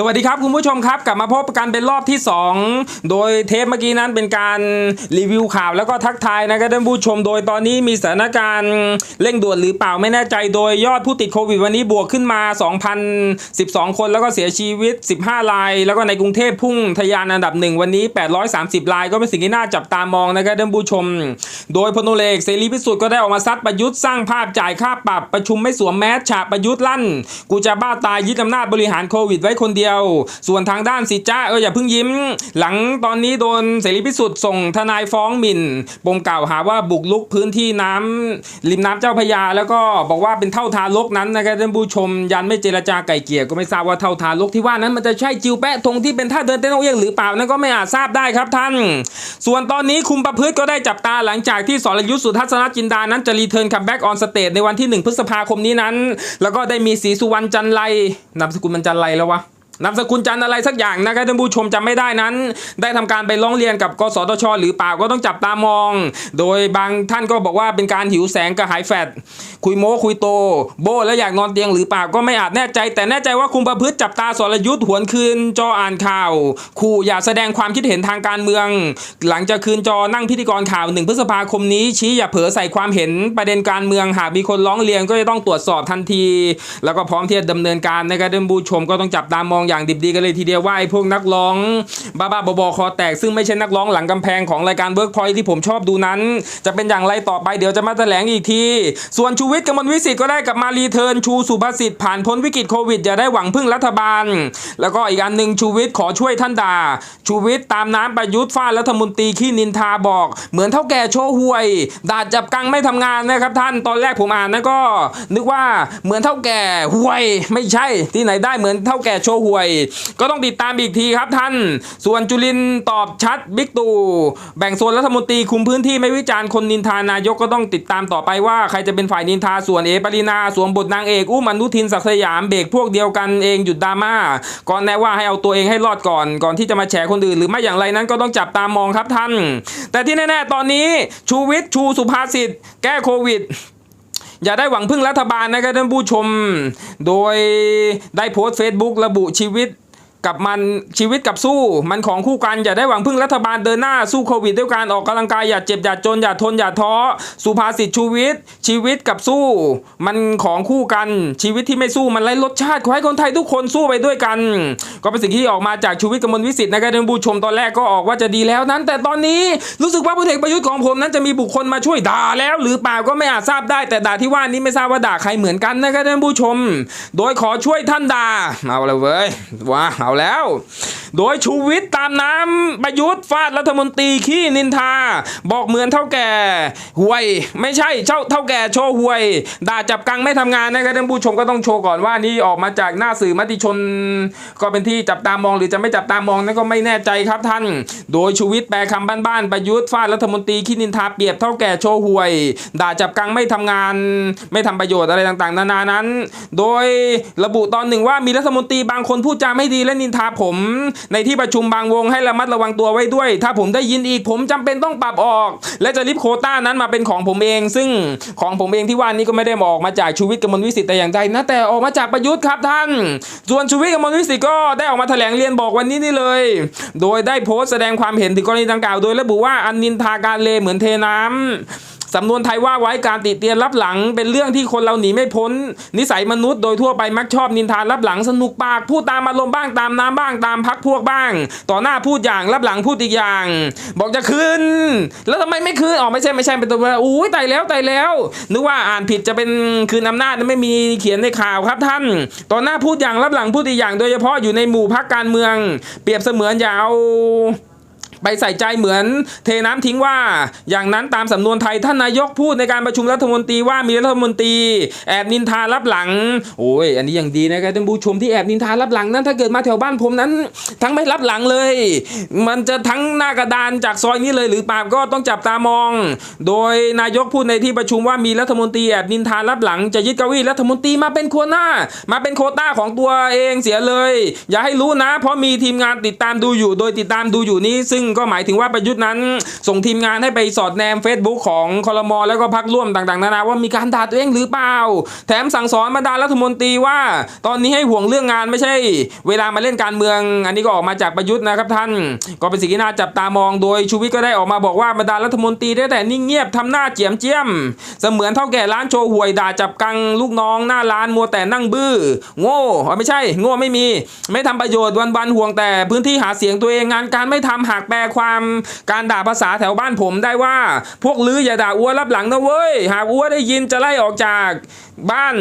สวัสดีครับคุณผู้ชมครับ กลับมาพบกันเป็นรอบที่ 2 โดยเทปเมื่อกี้นั้นเป็นการรีวิวข่าวแล้วก็ทักทายนะครับท่านผู้ชม โดยตอนนี้มีสถานการณ์เร่งด่วนหรือเปล่าไม่แน่ใจ โดยยอดผู้ติดโควิดวันนี้บวกขึ้นมา 2,012 คนแล้วก็เสียชีวิต 15 ราย แล้วก็ในกรุงเทพพุ่งทะยานอันดับหนึ่งวันนี้ 830 ราย ก็เป็นสิ่งที่น่าจับตามองนะครับท่านผู้ชม โดยพลตุเอกเสรีพิสุทธิ์ก็ได้ออกมาซัดประยุทธ์สร้างภาพจ่ายค่าปรับประชุมไม่สวมแมสฉาประยุทธ์ลั่น กูจะบ้าตายยึดอำนาจบริหารโควิดไว้คนเดียวส่วนทางด้านสิจ้าเอออย่าเพิ่งยิ้ม หลังตอนนี้โดนเสรีพิสุทธิ์ส่งทนายฟ้องหมิ่นปมกล่าวหาว่าบุกลุกพื้นที่น้ำริมน้ำเจ้าพยา แล้วก็บอกว่าเป็นเท่าทารกนั้นนะครับท่านผู้ชมยันไม่เจรจาไก่เกลี่ยก็ไม่ทราบว่าเท่าทารกที่ว่านั้นมันจะใช่จิวแปะทงที่เป็นท่าเดินเต้นโอเอียงหรือเปล่านั่นก็ไม่อาจทราบได้ครับท่าน ส่วนตอนนี้คุมประพฤติก็ได้จับตาหลังจากที่สรยุทธสุทัศนจินดานั้นจะรีเทิร์นคัมแบ็กออนสเตจในวันที่ 1 พฤษภาคมนี้นั้น แล้วก็ได้มีศรีสุวรรณจันไรนามสกุลมันจันไรแล้ววะ นามสกุลจันอะไรสักอย่างนะครับท่านผู้ชมจำไม่ได้นั้น ได้ทำการไปร้องเรียนกับกสทช หรือเปล่าก็ต้องจับตามอง โดยบางท่านก็บอกว่าเป็นการหิวแสงกระหายแฟดคุยโม้คุยโต โบแล้วอยากนอนเตียงหรือเปล่าก็ไม่อาจแน่ใจ แต่แน่ใจว่าคุมประพฤติจับตาสรยุทธ์หวนคืนจออ่านข่าวขู่อย่าแสดงความคิดเห็นทางการเมือง หลังจากคืนจอนั่งพิธีกรข่าวหนึ่งพฤษภาคมนี้ชี้อย่าเผลอใส่ความเห็นประเด็นการเมืองหากมีคนร้องเรียนก็จะต้องตรวจสอบทันที แล้วก็พร้อมที่จะดำเนินการนะครับท่านผู้ชมก็ต้องจับตามองอย่างดิบดีกันเลยทีเดียวว่าไอ้พวกนักร้องบ้าๆบอคอแตกซึ่งไม่ใช่นักร้องหลังกำแพงของรายการเวิร์กพอยที่ผมชอบดูนั้น จะเป็นอย่างไรต่อไปเดี๋ยวจะมาแถลงอีกที ส่วนชูวิทย์กมลวิสิทธิ์ก็ได้กลับมารีเทิร์นชูสุภาษิตผ่านพ้นวิกฤตโควิดอย่าได้หวังพึ่งรัฐบาล แล้วก็อีกอันหนึ่งชูวิทย์ขอช่วยท่านดาชูวิทย์ตามน้ำประยุทธ์ฟาดรัฐมนตรีขี้นินทาบอก เหมือนเท่าแก่โชว์หวยดาจับกังไม่ทำงานนะครับท่านตอนแรกผมอ่านนะก็ นึกว่าเหมือนเท่าแก่ห่วย ไม่ใช่ที่ไหนได้เหมือนเท่าแก่โชว์หวย ก็ต้องติดตามอีกทีครับท่าน ส่วนจุลินตอบชัดบิ๊กตู่แบ่งโซนรัฐมนตรีคุมพื้นที่ไม่วิจารณ์คนนินทานายกก็ต้องติดตามต่อไปว่าใครจะเป็นฝ่ายนินทาส่วนเอปรินาสวมบทนางเอกอุ้มอนุทินศักสยามเบรกพวกเดียวกันเองหยุดดราม่าก่อนแนะว่าให้เอาตัวเองให้รอดก่อน ก่อนที่จะมาแฉคนอื่นหรือไม่อย่างไรนั้นก็ต้องจับตามองครับท่าน แต่ที่แน่ๆตอนนี้ชูวิทย์ชูสุภาษิตแก้โควิด อย่าได้หวังพึ่งรัฐบาลนะครับท่านผู้ชม โดยได้โพสต์เฟซบุ๊กระบุชีวิต กับมันชีวิตกับสู้ มันของคู่กันอย่าได้หวังพึ่งรัฐบาลเดินหน้าสู้โควิดด้วยการออกกำลังกายอย่าเจ็บอย่าจนอย่าทนอย่าท้อสุภาษิตชูวิทย์ชีวิตกับสู้ มันของคู่กันชีวิตที่ไม่สู้มันไร้รสชาติขอให้คนไทยทุกคนสู้ไปด้วยกัน ก็เป็นสิ่งที่ออกมาจากชูวิทย์กมลวิสิทธิ์นะครับท่านผู้ชมตอนแรกก็ออกว่าจะดีแล้วนั้น แต่ตอนนี้รู้สึกว่าพลเอกประยุทธ์ของผมนั้นจะมีบุคคลมาช่วยด่าแล้ว หรือเปล่าก็ไม่อาจทราบได้ แต่ด่าที่ว่านี้ไม่ทราบว่าด่าใครเหมือนกันนะครับท่านผู้ชม โดยขอช่วยท่านด่าเอาเลยเว้ยว้าาแล้ว โดยชูวิทย์ตามน้ำประยุทธ์ฟาดรัฐมนตรีขี้นินทา บอกเหมือนเท่าแก่หวย ไม่ใช่เช่าเท่าแก่โชว์หวย ด่าจับกังไม่ทำงานนะครับท่านผู้ชมก็ต้องโชว์ก่อนว่านี่ออกมาจากหน้าสื่อมติชน ก็เป็นที่จับตามองหรือจะไม่จับตามองนั่นก็ไม่แน่ใจครับท่าน โดยชูวิทย์แปลคำบ้านๆประยุทธ์ฟาดรัฐมนตรีขี้นินทาเปรียบเท่าแก่โชว์หวย ด่าจับกังไม่ทำงาน ไม่ทำประโยชน์อะไรต่างๆ นานานั้น โดยระบุตอนหนึ่งว่ามีรัฐมนตรีบางคนพูดจาไม่ดีและนินทาผม ในที่ประชุมบางวงให้ระมัดระวังตัวไว้ด้วย ถ้าผมได้ยินอีกผมจำเป็นต้องปรับออก และจะริบโคต้านั้นมาเป็นของผมเอง ซึ่งของผมเองที่ว่านี้ก็ไม่ได้ออกมาจากชูวิทย์กมลวิสิทธิ์แต่อย่างใดนะแต่ออกมาจากประยุทธ์ครับท่าน ส่วนชูวิทย์กมลวิสิทธิ์ก็ได้ออกมาแถลงเรียนบอกวันนี้นี่เลย โดยได้โพสต์แสดงความเห็นถึงกรณีดังกล่าวโดยระบุว่าอันนินทาการเลเหมือนเทน้ำ สำนวนไทยว่าไว้การติเตียนรับหลัง เป็นเรื่องที่คนเราหนีไม่พ้น นิสัยมนุษย์โดยทั่วไปมักชอบนินทารับหลังสนุกปาก พูดตามอารมณ์บ้างตามน้ำบ้างตามพักพวกบ้าง ต่อหน้าพูดอย่างรับหลังพูดอีกอย่าง บอกจะคืน แล้วทำไมไม่คืนออกไม่ใช่ไม่ใช่เป็นตัวอุ้ยตายแล้วตายแล้วนึกว่าอ่านผิดจะเป็นคืนอำนาจไม่มีเขียนในข่าวครับท่าน ต่อหน้าพูดอย่างรับหลังพูดอีกอย่าง โดยเฉพาะอยู่ในหมู่พักการเมือง เปรียบเสมือนอย่าเอา ไปใส่ใจเหมือนเทน้ำทิ้งว่า อย่างนั้นตามสำนวนไทยท่านนายกพูดในการประชุมรัฐมนตรีว่ามีรัฐมนตรี แอบนินทารับหลัง โอ้ยอันนี้อยังดีนะครับท่านผู้ชมที่แอบนินทารับหลังนั้นถ้าเกิดมาแถวบ้านผมนั้น ทั้งไม่รับหลังเลย มันจะทั้งหน้ากระดานจากซอยนี้เลยหรือเปล่าก็ต้องจับตามอง โดยนายกพูดในที่ประชุมว่ามีรัฐมนตรีแอบนินทารับหลังจะยึดเก้าอี้รัฐมนตรีมาเป็นโควต้า มาเป็นโคต้าของตัวเองเสียเลย อย่าให้รู้นะ เพราะมีทีมงานติดตามดูอยู่ โดยติดตามดูอยู่นี้ซึ่งก็หมายถึงว่าประยุทธ์นั้น ส่งทีมงานให้ไปสอดแนม Facebook ของคอรมอแล้วก็พักร่วมต่างๆนานาว่ามีการด่าตัวเองหรือเปล่า แถมสั่งสอนบรรดารัฐมนตรีว่า ตอนนี้ให้ห่วงเรื่องงานไม่ใช่ เวลามาเล่นการเมือง อันนี้ก็ออกมาจากประยุทธ์นะครับท่าน ก็เป็นสิ่งที่น่าจับตามองโดยชูวิทย์ก็ได้ออกมาบอกว่าบรรดารัฐมนตรีได้แต่นิ่งเงียบทำหน้าเจียมเจียม เสมือนเท่าแก่ร้านโชว์หวยด่าจับกังลูกน้องหน้าร้านมัวแต่นั่งบื้อ โง่ไม่ใช่ โง่ไม่มี ไม่ทำประโยชน์วันๆห่วงแต่พื้นที่หาเสียงตัวเองงานการไม่ทำหากแปลความการด่าภาษาแถวบ้านผมได้ว่า พวกลืออย่าด่าอ้วรับหลังนะเว้ย หากอ้วได้ยินจะไล่ออกจาก บ้าน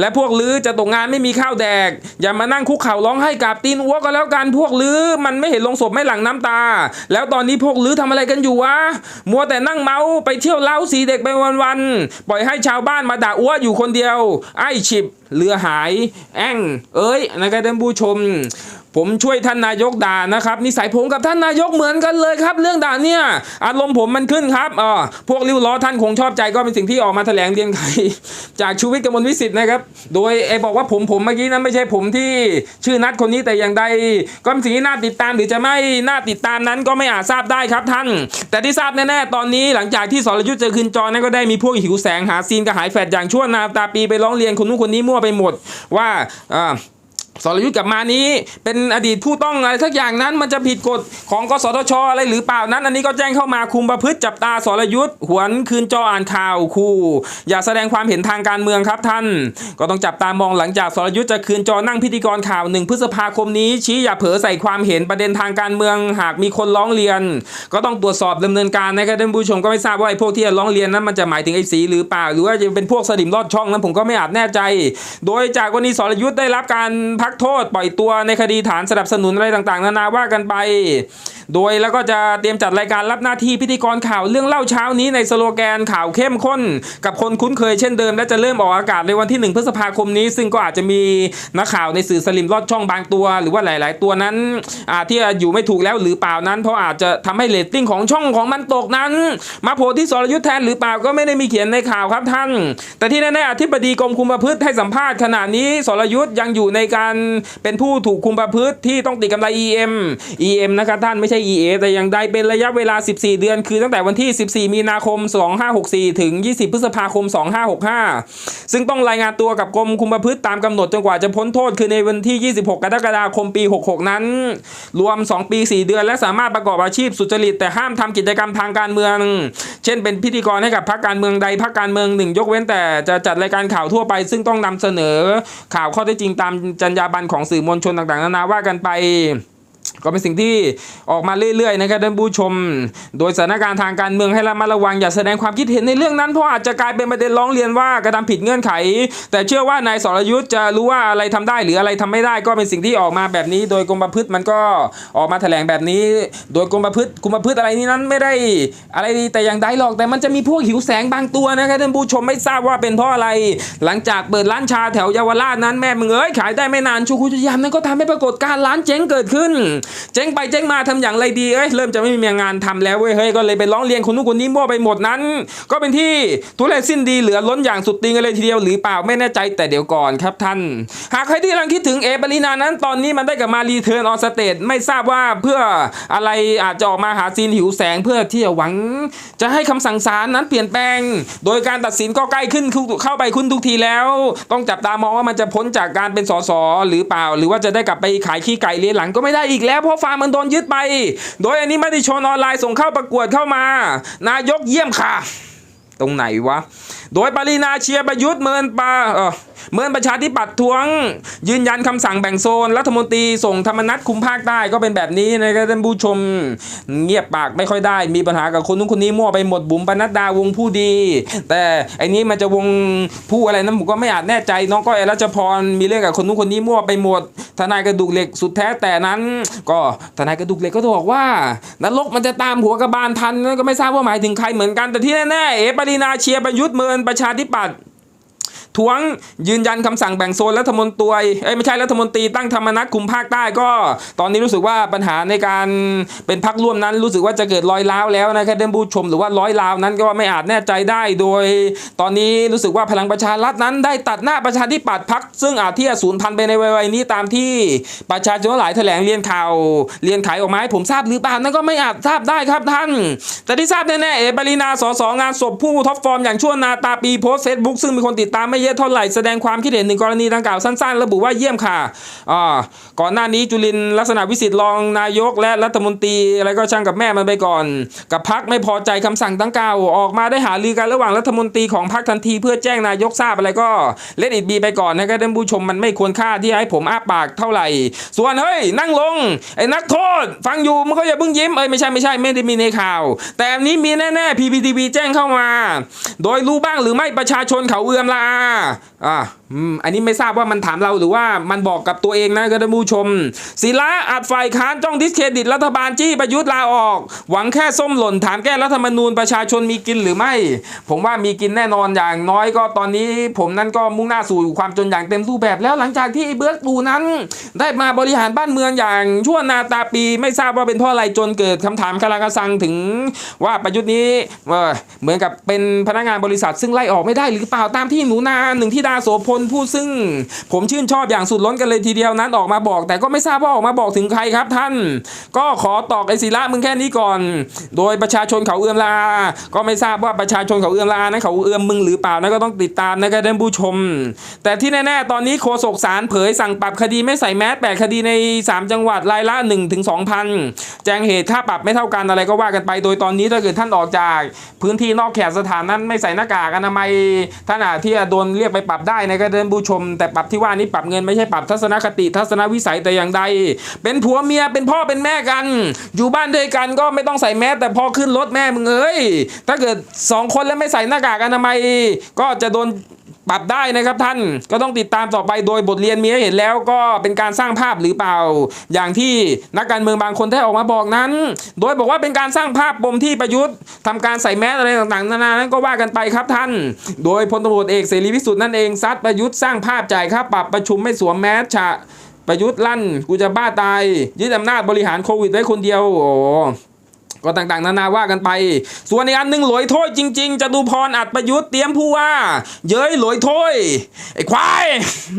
และพวกลือจะตกงานไม่มีข้าวแดก อย่ามานั่งคุกเข่าร้องไห้กับตีนอ้วก็แล้วกันพวกลือมันไม่เห็นลงศพไม่หลังน้ำตา แล้วตอนนี้พวกลือทำอะไรกันอยู่วะมัวแต่นั่งเมาไปเที่ยวเล้าสีเด็กไปวันๆปล่อยให้ชาวบ้านมาด่าอ้วอยู่คนเดียว ไอ้ฉิบเรือหายแองเอ้ยนะครับท่านผู้ชม ผมช่วยท่านนายกด่านะครับนิสัยผมกับท่านนายกเหมือนกันเลยครับ เรื่องด่าเนี่ยอารมณ์ผมมันขึ้นครับเออพวกริ้วล้อท่านคงชอบใจก็เป็นสิ่งที่ออกมาแถลงเรียนไขจากชูวิทย์กมลวิสิทธ์นะครับ โดยไอ้บอกว่าผมผมเมื่อกี้นั้นไม่ใช่ผมที่ชื่อนัดคนนี้แต่อย่างใดก็มันสิ่งที่น่าติดตามหรือจะไม่น่าติดตามนั้นก็ไม่อาจทราบได้ครับท่าน แต่ที่ทราบแน่ๆตอนนี้หลังจากที่สรยุทธ์เจอคืนจอนั้นก็ได้มีพวกหิวแสงหาซีนกระหายแฟดอย่างชั่วนาตาปีไปร้องเรียนคนนู้นคนนี้มั่วไปหมดว่าอ่า สรยุทธ์กับมานี้เป็นอดีตผู้ต้องอะไรสักอย่างนั้นมันจะผิดกฎของกสทชอะไรหรือเปล่านั้น อันนี้ก็แจ้งเข้ามาคุมประพฤติจับตาสรยุทธ์หวนคืนจออ่านข่าวคู่ อย่าแสดงความเห็นทางการเมืองครับท่าน ก็ต้องจับตามองหลังจากสรยุทธ์จะคืนจอนั่งพิธีกรข่าวหนึ่งพฤษภาคมนี้ชี้อย่าเผลอใส่ความเห็นประเด็นทางการเมือง หากมีคนร้องเรียน ก็ต้องตรวจสอบดำเนินการนะครับท่านผู้ชมก็ไม่ทราบว่าไอ้พวกที่ร้องเรียนนั้นมันจะหมายถึงไอ้สีหรือเปล่า หรือว่าจะเป็นพวกสลิมลอดช่องนั้นผมก็ไม่อาจแน่ใจ โดยจากวันนี้สรยุทธ์ได้รับการพักักโทษปล่อยตัวในคดีฐานสนับสนุนอะไรต่างๆ นานาว่ากันไป โดยแล้วก็จะเตรียมจัดรายการรับหน้าที่พิธีกรข่าวเรื่องเล่าเช้านี้ในสโลแกนข่าวเข้มข้น กับคนคุ้นเคยเช่นเดิม และจะเริ่มออกอากาศในวันที่ 1 พฤษภาคมนี้ ซึ่งก็อาจจะมีนักข่าวในสื่อสลิมลอดช่องบางตัว หรือว่าหลาย ๆ ตัวนั้นอาที่อยู่ไม่ถูกแล้วหรือเปล่านั้น เพราะอาจจะทำให้เรตติ้งของช่องของมันตกนั้น มาโผล่ที่สรยุทธแทนหรือเปล่าก็ไม่ได้มีเขียนในข่าวครับท่าน แต่ที่แน่ๆอธิบดีกรมคุมประพฤติให้สัมภาษณ์ขณะนี้สรยุทธยังอยู่ในการเป็นผู้ถูกคุมประพฤติที่ต้องติดกำไร EM EM นะครับท่านไม่ใช่ EA แต่อย่างใดเป็นระยะเวลา 14 เดือน คือตั้งแต่วันที่ 14 มีนาคม 2564 ถึง 20 พฤษภาคม 2565 ซึ่งต้องรายงานตัวกับกรมคุมประพฤติตามกำหนดจนกว่าจะพ้นโทษคือในวันที่ 26 กรกฎาคมปี 66 นั้น รวม 2 ปี 4 เดือน และสามารถประกอบอาชีพสุจริต แต่ห้ามทำกิจกรรมทางการเมือง เช่น เป็นพิธีกรให้กับพรรคการเมืองใดพรรคการเมืองหนึ่งยกเว้นแต่จะจัดรายการข่าวทั่วไป ซึ่งต้องนำเสนอข่าวข้อเท็จจริงตามจรรยาบรรของสื่อมวลชนต่างๆนานาว่ากันไป ก็เป็นสิ่งที่ออกมาเรื่อยๆนะครับท่านผู้ชม โดยสถานการณ์ทางการเมืองให้ระมัดระวังอย่าแสดงความคิดเห็นในเรื่องนั้นเพราะอาจจะกลายเป็นประเด็นร้องเรียนว่ากระทำผิดเงื่อนไข แต่เชื่อว่านายสรยุทธ์จะรู้ว่าอะไรทำได้หรืออะไรทำไม่ได้ ก็เป็นสิ่งที่ออกมาแบบนี้ โดยกรมประพฤติมันก็ออกมาแถลงแบบนี้ โดยกรมประพฤติกรมประพฤติอะไรนี้นั้นไม่ได้อะไรดีแต่อย่างใดหรอกแต่มันจะมีพวกหิวแสงบางตัวนะครับท่านผู้ชมไม่ทราบว่าเป็นเพราะอะไร หลังจากเปิดร้านชาแถวเยาวราชนั้นแม่มึงเอ้ยขายได้ไม่นานชูคุชยามนั้นก็ทำให้ปรากฏการร้านเจ๊งเกิดขึ้นเจ๊งไปเจ๊งมาทำอย่างไรดีเอ้ยเริ่มจะไม่มีงานทำแล้วเว้ยเฮ้ยก็เลยไปร้องเรียนคนนู้นคนนี้มั่วไปหมดนั้น ก็เป็นที่ทุเรศสิ้นดีเหลือล้นอย่างสุดติงเลยทีเดียวหรือเปล่าไม่แน่ใจแต่เดี๋ยวก่อนครับท่าน หากใครที่กำลังคิดถึงเอปรินานั้น ตอนนี้มันได้กลับมารีเทิร์นออสเตทไม่ทราบว่าเพื่ออะไรอาจจะออกมาหาซีนหิวแสงเพื่อที่จะหวัง จะให้คำสั่งศาลนั้นเปลี่ยนแปลง โดยการตัดสินก็ใกล้ขึ้นเข้าไปขึ้นทุกทีแล้ว ต้องจับตามองว่ามันจะพ้นจากการเป็นสสหรือเปล่า หรือว่าจะได้กลับไปขายขี้ไก่เลียหลังก็ไม่ได้อีกแล้วเพราะฟาร์มมันโดนยึดไป โดยอันนี้ไม่ได้ชนออนไลน์ส่งเข้าประกวดเข้ามา นายกเยี่ยมค่ะ ตรงไหนวะ โดยปรินาเชียประยุทธ์เมินปาเออ เมินประชาธิปัตย์ทวง ยืนยันคำสั่งแบ่งโซน รัฐมนตรีส่งธรรมนัฐคุมภาคใต้ก็เป็นแบบนี้นะครับท่านผู้ชม เงียบปากไม่ค่อยได้ มีปัญหากับคนนู้นคนนี้มั่วไปหมดบุ๋มปนัดดาวงผู้ดี แต่ไอ้นี้มันจะวงผู้อะไรนั้นผมก็ไม่อาจแน่ใจ น้องก้อยรัชพรมีเรื่องกับคนนู้นคนนี้มั่วไปหมด ทนายกระดูกเหล็กสุดแท้แต่นั้น ก็ทนายกระดูกเหล็กก็บอกว่านรกมันจะตามหัวกระบาลทันก็ไม่ทราบว่าหมายถึงใครเหมือนกันแต่ที่แน่ๆเอ๋ปรินาเชียร์ประยุทธ์เมินประชาธิปัตย์ ทวงยืนยันคำสั่งแบ่งโซนรัฐมนตรีเอ้ยไม่ใช่รัฐมนตรีตั้งธรรมนัตคุมภาคใต้ก็ ตอนนี้รู้สึกว่าปัญหาในการเป็นพักร่วมนั้น รู้สึกว่าจะเกิดรอยร้าวแล้วนะครับท่านผู้ชมหรือว่าร้อยร้าวนั้นก็ไม่อาจแน่ใจได้โดย ตอนนี้รู้สึกว่าพลังประชารัฐนั้น ได้ตัดหน้าประชาธิปัตย์พักซึ่งอาจที่จะสูญพันธุ์ไปในวัยนี้ตามที่ประชาชนหลายแถลงเรียนข่าวเรียนขายออกมาให้ผมทราบหรือเปล่านั่นก็ไม่อาจทราบได้ครับท่าน แต่ที่ทราบแน่ๆเอปรินาสสงานศพผู้ท็อปฟอร์มอย่างชั่วนาตาปีโพสเฟซบุ๊กซึ่งมีคนติดตามไม่เยอะเท่าไหร่แสดงความคิดเห็นหนึ่งกรณีดังกล่าวสั้นๆ ระบุว่าเยี่ยมค่ะอ่าก่อนหน้านี้จุลินลักษณะวิสิทธิ์รองนายก และรัฐมนตรีอะไรก็ช่างกับแม่มันไปก่อน กับพักไม่พอใจคำสั่งดังกล่าวออกมาได้หารือกันระหว่างรัฐมนตรีของพักทันที เพื่อแจ้งนายกทราบอะไรก็เล่นอิดบีไปก่อนนะครับท่านผู้ชมมันไม่ควรค่าที่ให้ผมอ้าปากเท่าไหร่ ส่วนเฮ้ยนั่งลงไอ้นักโทษ ฟังอยู่มันก็อย่าเพิ่งยิ้มเอ้ยไม่ใช่ไม่ใช่ไม่ได้มีในข่าว แต่อันนี้มีแน่ๆ PPTV แจ้งเข้ามา โดยรู้บ้างหรือไม่ประชาชนเขาเอื้อมละอาอ่า อืมอันนี้ไม่ทราบว่ามันถามเราหรือว่ามันบอกกับตัวเองนะครับท่านผู้ชม ศิละอัดฝ่ายค้านจ้องดิสเครดิตรัฐบาลจี้ประยุทธ์ลาออก หวังแค่ส้มหล่นถามแก้รัฐธรรมนูญประชาชนมีกินหรือไม่ ผมว่ามีกินแน่นอนอย่างน้อยก็ตอนนี้ผมนั้นก็มุ่งหน้าสู่ความจนอย่างเต็มรูปแบบแล้วหลังจากที่เบิร์กปูนั้น ได้มาบริหารบ้านเมืองอย่างชั่วนาตาปีไม่ทราบว่าเป็นเพราะอะไรจนเกิดคำถามคาราคาซังถึงว่าประยุทธ์นี้เอ่อเหมือนกับเป็นพนักงานบริษัทซึ่งไล่ออกไม่ได้หรือเปล่าตามที่หนูนาหนึ่งที่ดาโสพลนผู้ซึ่ง ผมชื่นชอบอย่างสุดล้นกันเลยทีเดียวนั้นออกมาบอก แต่ก็ไม่ทราบว่าออกมาบอกถึงใครครับท่าน ก็ขอตอกไอศิระมึงแค่นี้ก่อน โดยประชาชนเขาเอื้อมลา ก็ไม่ทราบว่าประชาชนเขาเอื้อมลานั้นเขาเอื้อมมึงหรือเปล่านะก็ต้องติดตามนะครับท่านผู้ชม แต่ที่แน่ๆตอนนี้โฆษกศาลเผยสั่งปรับคดีไม่ใส่แมสแปดคดีใน 3 จังหวัดรายละ1ถึง2,000 แจ้งเหตุค่าปรับไม่เท่ากันอะไรก็ว่ากันไป โดยตอนนี้ถ้าเกิดท่านออกจาก พื้นที่นอกเขตสถานนั้นไม่ใส่หน้ากากอนามัยท่านอาจที่จะโดนเรียกไปปรับได้นะครับท่านผู้ชม แต่ปรับที่ว่านี้ปรับเงินไม่ใช่ปรับทัศนคติทัศนวิสัยแต่อย่างใด เป็นผัวเมียเป็นพ่อเป็นแม่กัน อยู่บ้านด้วยกันก็ไม่ต้องใส่แมสแต่พอขึ้นรถแม่มึงเอ้ยถ้าเกิดสองคนแล้วไม่ใส่หน้ากากอนามัยก็จะโดน ปรับได้นะครับท่านก็ต้องติดตามต่อไปโดยบทเรียนมีให้เห็นแล้วก็เป็นการสร้างภาพหรือเปล่า อย่างที่นักการเมืองบางคนได้ออกมาบอกนั้น โดยบอกว่าเป็นการสร้างภาพปมที่ประยุทธ์ทำการใส่แมสอะไรต่างๆนานานั้นก็ว่ากันไปครับท่าน โดยพลตำรวจเอกเสรีพิสุทธิ์นั่นเองซัดประยุทธ์สร้างภาพจ่ายค่าปรับประชุมไม่สวมแมสฉะประยุทธ์ลั่นกูจะบ้าตายยึดอำนาจบริหารโควิดไว้คนเดียวโอ้ ก็ต่างๆ นานาว่ากันไป ส่วนอีกอันหนึ่งหลอยโทษจริงๆจะดูพรอัดประยุทธ์เตรียมผู้ว่า เย้ยหลอยโทษไอ้ควาย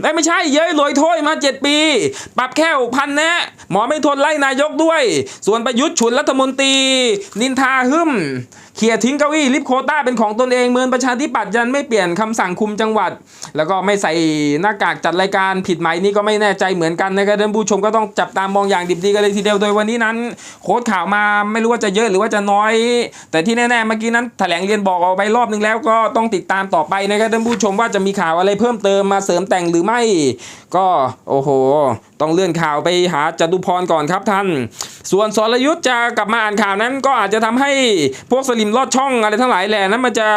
ไอ้ไม่ใช่เย้ยหลอยโทษมา 7 ปี ปรับแค่พันแนะหมอไม่ทนไล่นายกด้วย ส่วนประยุทธ์ฉุนรัฐมนตรี นินทาหึ่ม เขี่ยทิ้งเก้าอี้ลิฟโคต้าเป็นของตนเองเมือนประชาธิปัตย์ยันไม่เปลี่ยนคำสั่งคุมจังหวัด แล้วก็ไม่ใส่หน้ากากจัดรายการผิดไหมนี่ก็ไม่แน่ใจเหมือนกันนะครับท่านผู้ชมก็ต้องจับตามองอย่างดิบดีกันเลยทีเดียวโดยวันนี้นั้น โค้ดข่าวมาไม่รู้ว่าจะเยอะหรือว่าจะน้อย แต่ที่แน่ๆเมื่อกี้นั้นแถลงเรียนบอกเอาไปรอบนึงแล้วก็ต้องติดตามต่อไปนะครับท่านผู้ชมว่าจะมีข่าวอะไรเพิ่มเติมมาเสริมแต่งหรือไม่ก็โอ้โห ต้องเลื่อนข่าวไปหาจตุพรก่อนครับท่าน ส่วนสรยุทธ์จะกลับมาอ่านข่าวนั้น ก็อาจจะทำให้พวกสลิมลอดช่องอะไรทั้งหลายแหล่นั้นมันจะ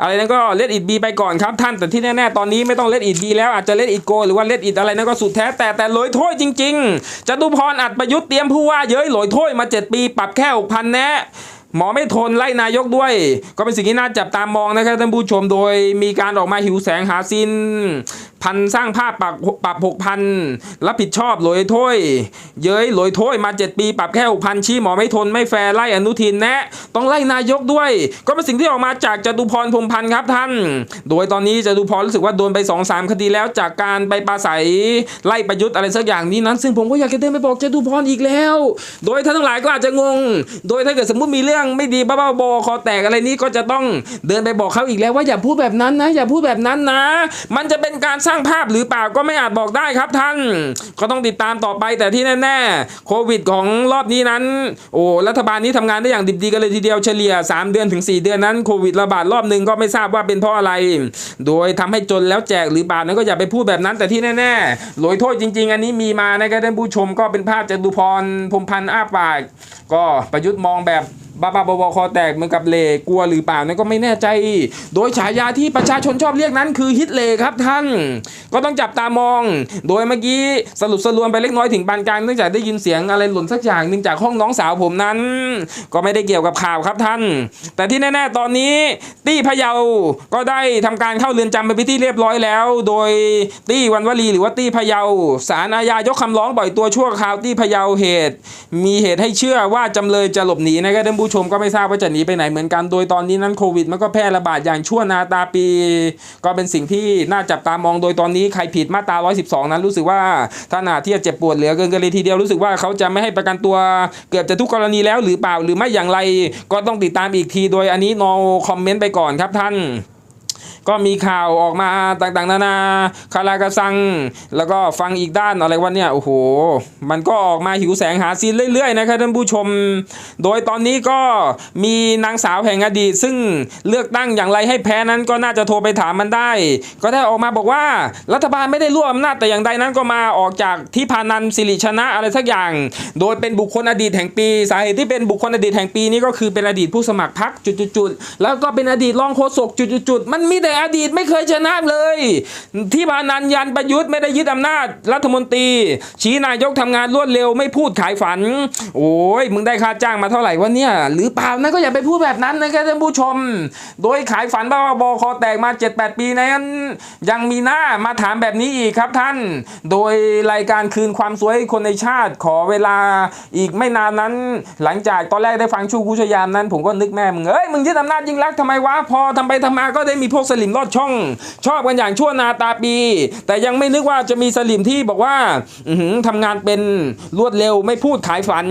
อะไรนั้นก็เลดอิดบีไปก่อนครับท่าน แต่ที่แน่ๆตอนนี้ไม่ต้องเลดอิดบีแล้วอาจจะเลดอิดโกหรือว่าเลดอิดอะไรนั้นก็สุดแท้แต่แต่ลอยโทษจริงๆจตุพรอัดประยุทธ์เตรียมผู้ว่าเย้ยลอยโทษมา 7 ปีปรับแค่หกพันแนะหมอไม่ทนไล่นายกด้วย ก็เป็นสิ่งที่น่าจับตามองนะครับท่านผู้ชมโดยมีการออกมาหิวแสงหาซินพันสร้างภาพปรับปรับหกพันรับผิดชอบโหลยถ้วย เย้ยโหลยถ้วยมา7ปี ปรับแค่หกพันชี้หมอไม่ทนไม่แฟร์ไล่อนุทินแนะต้องไล่นายกด้วย ก็เป็นสิ่งที่ออกมาจากจตุพรพรมพันธ์ครับท่าน โดยตอนนี้จตุพรรู้สึกว่าโดนไป2องสามคดีแล้วจากการไปปราศัยไล่ประยุทธ์อะไรสักอย่างนี้นั้น ซึ่งผมก็อยากจะเดินไปบอกจตุพรอีกแล้ว โดยท่านทั้งหลายก็อาจจะงง โดยถ้าเกิดสมมติมีเรื่องไม่ดีบ้าๆบอคอแตกอะไรนี้ก็จะต้องเดินไปบอกเขาอีกแล้วว่าอย่าพูดแบบนั้นนะ อย่าพูดแบบนั้นนะ มันจะเป็นการสร้างภาพหรือเปล่าก็ไม่อาจบอกได้ครับท่าน ก็ต้องติดตามต่อไปแต่ที่แน่ๆโควิดของรอบนี้นั้น โอ้รัฐบาลนี้ทำงานได้อย่างดิบดีกันเลยทีเดียวเฉลี่ย 3 เดือนถึง 4 เดือนนั้นโควิดระบาดรอบหนึ่งก็ไม่ทราบว่าเป็นเพราะอะไร โดยทำให้จนแล้วแจกหรือเปล่านั้นก็อย่าไปพูดแบบนั้นแต่ที่แน่ๆโหลยโทษจริง ๆ อันนี้มีมานะครับท่านผู้ชมก็เป็นภาพจตุพรพรมพันธ์อ้าปาก ก็ประยุทธ์มองแบบ บ้าบ้าบอคอแตกเหมือนกับเลกลัวหรือเปล่านั่นก็ไม่แน่ใจ โดยฉายาที่ประชาชนชอบเรียกนั้นคือฮิตเลครับท่าน ก็ต้องจับตามอง โดยเมื่อกี้สรุปสรวนไปเล็กน้อยถึงปานกลางเนื่องจากได้ยินเสียงอะไรหล่นสักอย่างหนึ่งจากห้องน้องสาวผมนั้น ก็ไม่ได้เกี่ยวกับข่าวครับท่าน แต่ที่แน่ ๆ ตอนนี้ ตี้พะเยาก็ได้ทำการเข้าเรือนจำไปนที่เรียบร้อยแล้ว โดยตี้วันวลีหรือว่าตี้พะเยาสารอาญายกคำร้องปล่อยตัวชั่วคราวตี้พะเยาเหตุ มีเหตุให้เชื่อว่าจำเลยจะหลบหนีนะครับท่านผู้ชมก็ไม่ทราบว่าจะหนีไปไหนเหมือนกัน โดยตอนนี้นั้นโควิดมันก็แพร่ระบาดอย่างชั่วนาตาปี ก็เป็นสิ่งที่น่าจับตามองโดยตอนนี้ใครผิดมาตรา 112 นั้นรู้สึกว่าท่านาที่จะเจ็บปวดเหลือเกินกันเลยทีเดียวรู้สึกว่าเขาจะไม่ให้ประกันตัวเกือบจะทุกกรณีแล้วหรือเปล่าหรือไม่อย่างไร ก็ต้องติดตามอีกทีโดยอันนี้นอคอมเมนต์ไปก่อนครับท่าน ก็มีข่าวออกมาต่างๆ นานาคารากระซัง แล้วก็ฟังอีกด้านอะไรวะเนี่ยโอ้โห มันก็ออกมาหิวแสงหาซีนเรื่อยๆนะครับท่านผู้ชม โดยตอนนี้ก็มีนางสาวแห่งอดีต ซึ่งเลือกตั้งอย่างไรให้แพ้นั้นก็น่าจะโทรไปถามมันได้ ก็ได้ออกมาบอกว่ารัฐบาลไม่ได้ร่วมอำนาจแต่อย่างใดนั้นก็มาออกจากที่พานันสิริชนะอะไรสักอย่าง โดยเป็นบุคคลอดีตแห่งปี สาเหตุที่เป็นบุคคลอดีตแห่งปีนี้ก็คือเป็นอดีตผู้สมัครพรรคจุดๆแล้วก็เป็นอดีตรองโฆษกจุดๆมันมีแต่อดีตไม่เคยชนะเลย ที่พานันยันประยุทธ์ไม่ได้ยึดอำนาจรัฐมนตรี ชี้นายกทำงานรวดเร็วไม่พูดขายฝัน โอ้ยมึงได้ค่าจ้างมาเท่าไหร่วะเนี่ย หรือเปล่านะก็อย่าไปพูดแบบนั้นนะครับท่านผู้ชม โดยขายฝันบ้าบอคอแตกมา 7-8 ปีนั้น ยังมีหน้ามาถามแบบนี้อีกครับท่าน โดยรายการคืนความสวยให้คนในชาติขอเวลาอีกไม่นานนั้น หลังจากตอนแรกได้ฟังชูกุชยามนั้น ผมก็นึกแม่มึงเอ้ยมึงยึดอำนาจยิ่งรักทำไมวะพอทำไปทำมาก็ได้มีพวกสลิมลอดช่อง ชอบกันอย่างชั่วนาตาปี แต่ยังไม่นึกว่าจะมีสลิมที่บอกว่าอือหือทำงานเป็นรวดเร็วไม่พูดขายฝัน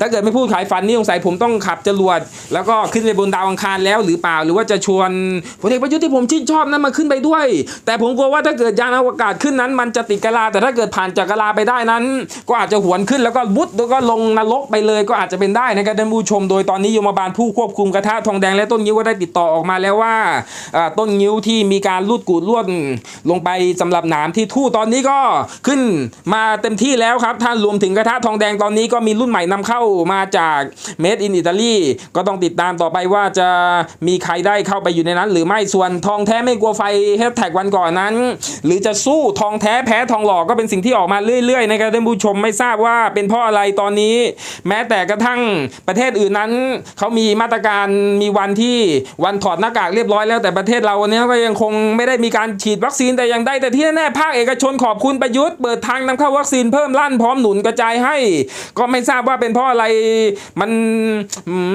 ถ้าเกิดไม่พูดขายฝันนี่สงสัยผมต้องขับจรวด แล้วก็ขึ้นไปบนดาวอังคารแล้วหรือเปล่า หรือว่าจะชวนพลเอกประยุทธ์ที่ผมชื่นชอบนั้นมาขึ้นไปด้วย แต่ผมกลัวว่าถ้าเกิดยานอวกาศขึ้นนั้น มันจะติดกะลา แต่ถ้าเกิดผ่านจากกะลาไปได้นั้น ก็อาจจะหวนขึ้นแล้วก็บุดแล้วก็ลงนรกไปเลย ก็อาจจะเป็นได้นะครับท่านผู้ชม โดยตอนนี้ยมบาลผู้ควบคุมกระทะทองแดงและต้นงิ้วก็ได้ติดต่อออกมาแล้วว่าอ่าต้นงิ้วที่มีการลูดกูดลวดลงไปสำหรับหนามที่ทู่ตอนนี้ก็ขึ้นมาเต็มที่แล้วครับท่านรวมถึงกระทะทองแดงตอนนี้ก็มีรุ่นใหม่นำเข้ามาจากเมดอินอิตาลีก็ต้องติดตามต่อไปว่าจะมีใครได้เข้าไปอยู่ในนั้น หรือไม่ส่วนทองแท้ไม่กลัวไฟแฮชแท็กวันก่อนนั้น หรือจะสู้ทองแท้แพ้ทองหลอกก็เป็นสิ่งที่ออกมาเรื่อยๆนะครับท่านผู้ชมไม่ทราบว่าเป็นเพราะอะไรตอนนี้ แม้แต่กระทั่งประเทศอื่นนั้นเขามีมาตรการมีวันที่วันถอดหน้ากากเรียบร้อยแล้วแต่ประเทศเรานี้ก็ยังคงไม่ได้มีการฉีดวัคซีนแต่อย่างใดแต่ที่แน่ๆภาคเอกชนขอบคุณประยุทธ์เปิดทางนำเข้าวัคซีนเพิ่มลั่นพร้อมหนุนกระจายให้ ก็ไม่ทราบว่าเป็นเพราะอะไรมัน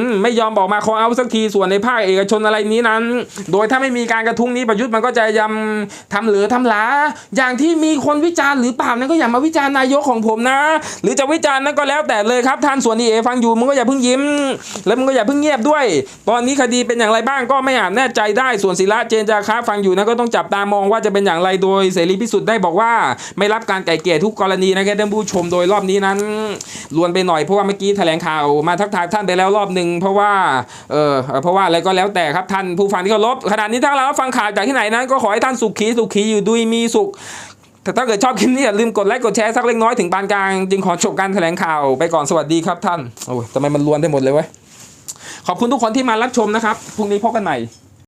มไม่ยอมบอกมาขอเอาสักทีส่วนในภาคเอกชนอะไรนี้นั้น โดยถ้าไม่มีการกระทุ้งนี้ประยุทธ์มันก็จะยำทำเหลือทำหลาอย่างที่มีคนวิจารณ์หรือเปล่านั้นก็อย่ามาวิจารณ์นายกของผมนะ หรือจะวิจารณ์นั้นก็แล้วแต่เลยครับท่านส่วนนี้เอฟังอยู่มึงก็อย่าเพิ่งยิ้ม แล้วมึงก็อย่าเพิ่งเงียบด้วย ตอนนี้คดีเป็นอย่างไรบ้างก็ไม่อาจแน่ใจได้ส่วนศิระเจนจาค้าฟังอยู่นะก็ต้องจับตามองว่าจะเป็นอย่างไรโดยเสรีพิสุทธิ์ได้บอกว่า ไม่รับการไก่เกลี่ยทุกกรณีนะครับท่านผู้ชมโดยรอบนี้นั้นลวนไปหน่อยเพราะว่าเมื่อกี้แถลงข่าวมาทักทายท่านไปแล้วรอบหนึ่งเพราะว่าเออเพราะว่าอะไรก็แล้วแต่ครับท่านผู้ฟังที่เคารพขณะนี้ถ้าเราฟังข่าวจากที่ไหนนั้นก็ขอให้ท่านสุขีสุขีอยู่ดุยมีสุขแต่ถ้าเกิดชอบคลิปนี้อย่าลืมกดไลค์กดแชร์สักเล็กน้อยถึงปานกลาง จึงขอจบการแถลงข่าวไปก่อนสวัสดีครับท่านโอ้ยทำไมมันลวนไปหมดเลยวะขอบคุณทุกคนที่มารับชมนะครับพรุ่งนี้พบกันใหม่